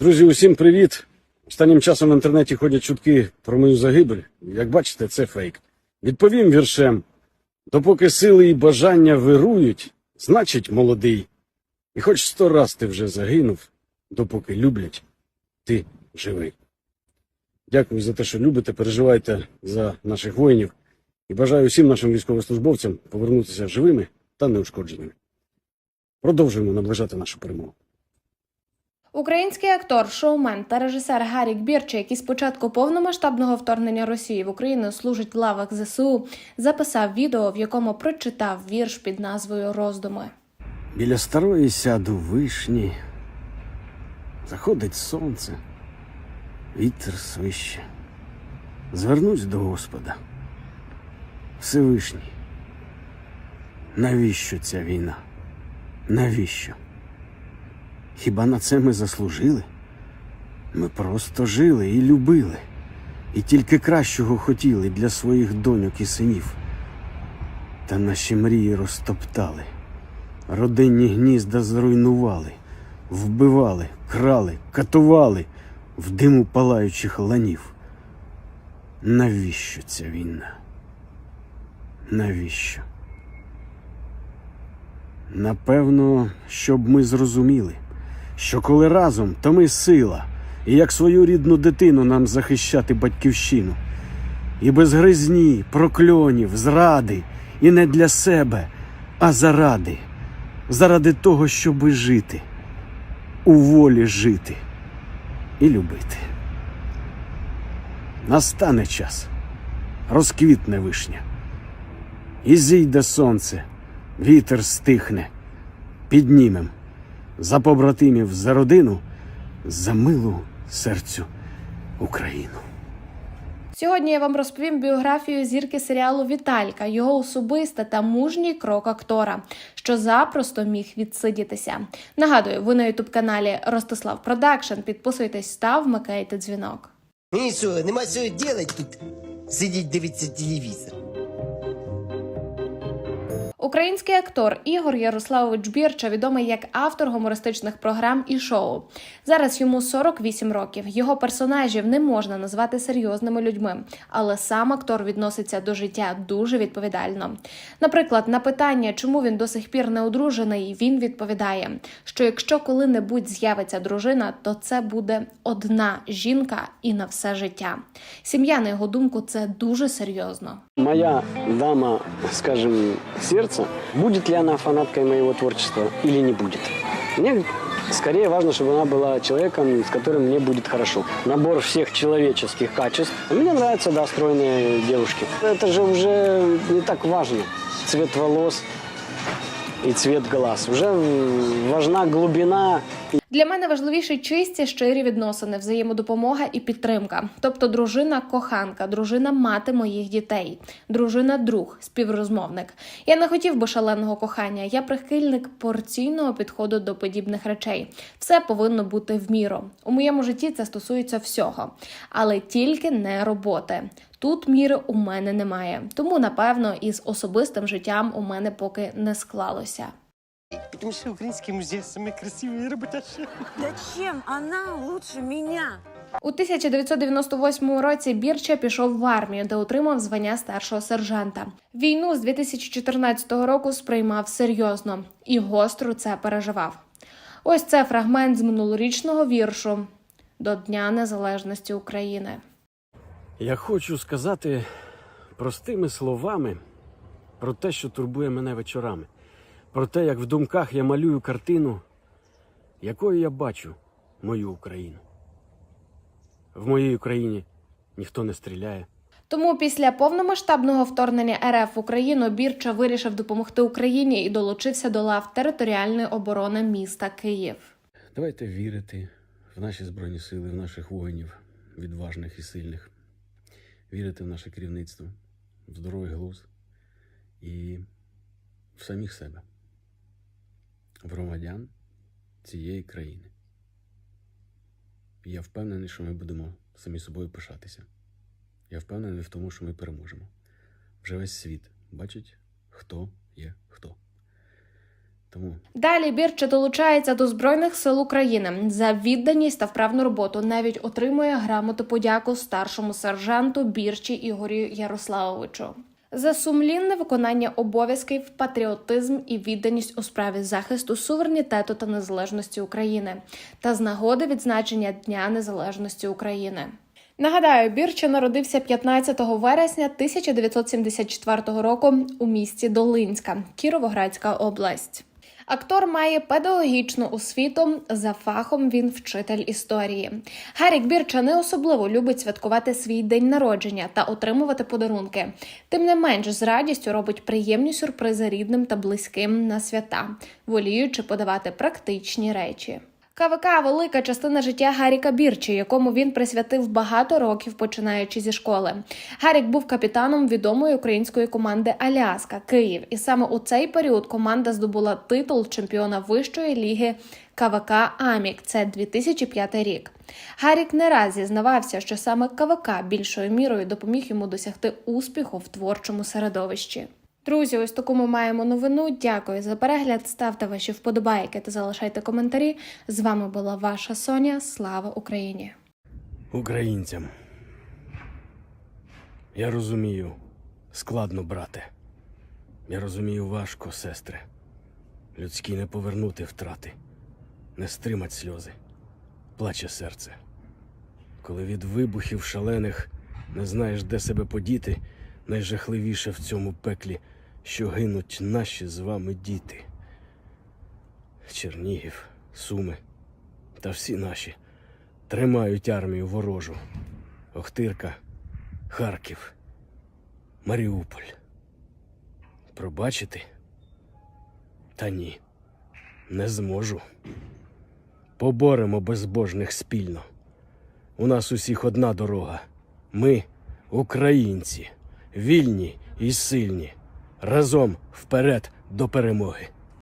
Друзі, усім привіт! Останнім часом в інтернеті ходять чутки про мою загибель. Як бачите, це фейк. Відповім віршем: допоки сили і бажання вирують, значить молодий. І хоч сто раз ти вже загинув, допоки люблять, ти живий. Дякую за те, що любите, переживайте за наших воїнів і бажаю всім нашим військовослужбовцям повернутися живими та неушкодженими. Продовжуємо наближати нашу перемогу. Український актор, шоумен та режисер Гарік Бірча, який з початку повномасштабного вторгнення Росії в Україну служить в лавах ЗСУ, записав відео, в якому прочитав вірш під назвою Роздуми. Біля старої сяду вишні. Заходить сонце, вітер свище. Звернусь до Господа. Всевишній. Навіщо ця війна? Навіщо? Хіба на це ми заслужили? Ми просто жили і любили, і тільки кращого хотіли для своїх доньок і синів. Та наші мрії розтоптали. Родинні гнізда зруйнували, вбивали, крали, катували в диму палаючих ланів. Навіщо ця війна? Навіщо? Напевно, щоб ми зрозуміли, що коли разом, то ми сила, і як свою рідну дитину нам захищати батьківщину. І без гризні, прокльонів, зради, і не для себе, а заради, заради того, щоби жити, у волі жити і любити. Настане час, розквітне вишня, і зійде сонце, вітер стихне, піднімем за побратимів, за родину, за милу серцю Україну. Сьогодні я вам розповім біографію зірки серіалу Віталька, його особисте та мужній крок актора, що запросто міг відсидітися. Нагадую, ви на ютуб каналі Ростислав Продакшн. Підписуйтесь та вмикайте дзвінок. Мені що, нема що делать тут? Сидіть, дивитися телевізор. Український актор Ігор Ярославович Бірча відомий як автор гумористичних програм і шоу. Зараз йому 48 років. Його персонажів не можна назвати серйозними людьми, але сам актор відноситься до життя дуже відповідально. Наприклад, на питання, чому він до сих пір не одружений, він відповідає, що якщо коли-небудь з'явиться дружина, то це буде одна жінка і на все життя. Сім'я, на його думку, це дуже серйозно. Моя дама, скажем, сердца, будет ли она фанаткой моего творчества или не будет? Мне скорее важно, чтобы она была человеком, с которым мне будет хорошо. Набор всех человеческих качеств. Мне нравятся, да, стройные девушки. Это же уже не так важно. Цвет волос и цвет глаз. Уже важна глубина Для мене важливіші чисті щирі відносини, взаємодопомога і підтримка. Тобто, дружина коханка, дружина мати моїх дітей, дружина друг, співрозмовник. Я не хотів би шаленого кохання. Я прихильник порційного підходу до подібних речей. Все повинно бути в міру. У моєму житті це стосується всього, але тільки не роботи. Тут міри у мене немає, тому напевно із особистим життям у мене поки не склалося. Тому що український музей саме красиві роботящі. Да чем она лучше меня? У 1998 році Бірча пішов в армію, де отримав звання старшого сержанта. Війну з 2014 року сприймав серйозно і гостро це переживав. Ось це фрагмент з минулорічного віршу до Дня Незалежності України. Я хочу сказати простими словами про те, що турбує мене вечорами, про те, як в думках я малюю картину, якою я бачу мою Україну. В моїй Україні ніхто не стріляє. Тому після повномасштабного вторгнення РФ в Україну Бірча вирішив допомогти Україні і долучився до лав територіальної оборони міста Київ. Давайте вірити в наші збройні сили, в наших воїнів, відважних і сильних, вірити в наше керівництво, в здоровий глузд і в самих себе, в громадян цієї країни. Я впевнений, що ми будемо самі собою пишатися. Я впевнений в тому, що ми переможемо. Вже весь світ бачить, хто є хто. Тому Далі Бірча долучається до Збройних сил України за відданість та вправну роботу. Навіть отримує грамоту подяку старшому сержанту Бірчі Ігорю Ярославовичу. За сумлінне виконання обов'язків, патріотизм і відданість у справі захисту суверенітету та незалежності України та з нагоди відзначення Дня Незалежності України. Нагадаю, Бірча народився 15 вересня 1974 року у місті Долинська, Кіровоградська область. Актор має педагогічну освіту. За фахом він вчитель історії. Гарік Бірча не особливо любить святкувати свій день народження та отримувати подарунки. Тим не менш, з радістю робить приємні сюрпризи рідним та близьким на свята, воліючи подавати практичні речі. КВК велика частина життя Гаріка Бірчі, якому він присвятив багато років, починаючи зі школи. Гарік був капітаном відомої української команди Аляска Київ, і саме у цей період команда здобула титул чемпіона вищої ліги КВК Амік. Це 2005 рік. Гарік не раз зізнавався, що саме КВК більшою мірою допоміг йому досягти успіху в творчому середовищі. Друзі, ось таку ми маємо новину. Дякую за перегляд. Ставте ваші вподобайки та залишайте коментарі. З вами була ваша Соня. Слава Україні! українцям. Я розумію, складно, брате. Я розумію важко, сестри. Людські не повернути втрати, не стримать сльози, плаче серце. Коли від вибухів шалених не знаєш, де себе подіти, найжахливіше в цьому пеклі, що гинуть наші з вами діти. Чернігів, Суми та всі наші тримають армію ворожу. Охтирка, Харків, Маріуполь. Пробачити? Та ні, не зможу. Поборемо безбожних спільно. У нас усіх одна дорога. Ми, українці, вільні і сильні. Разом вперед до перемоги.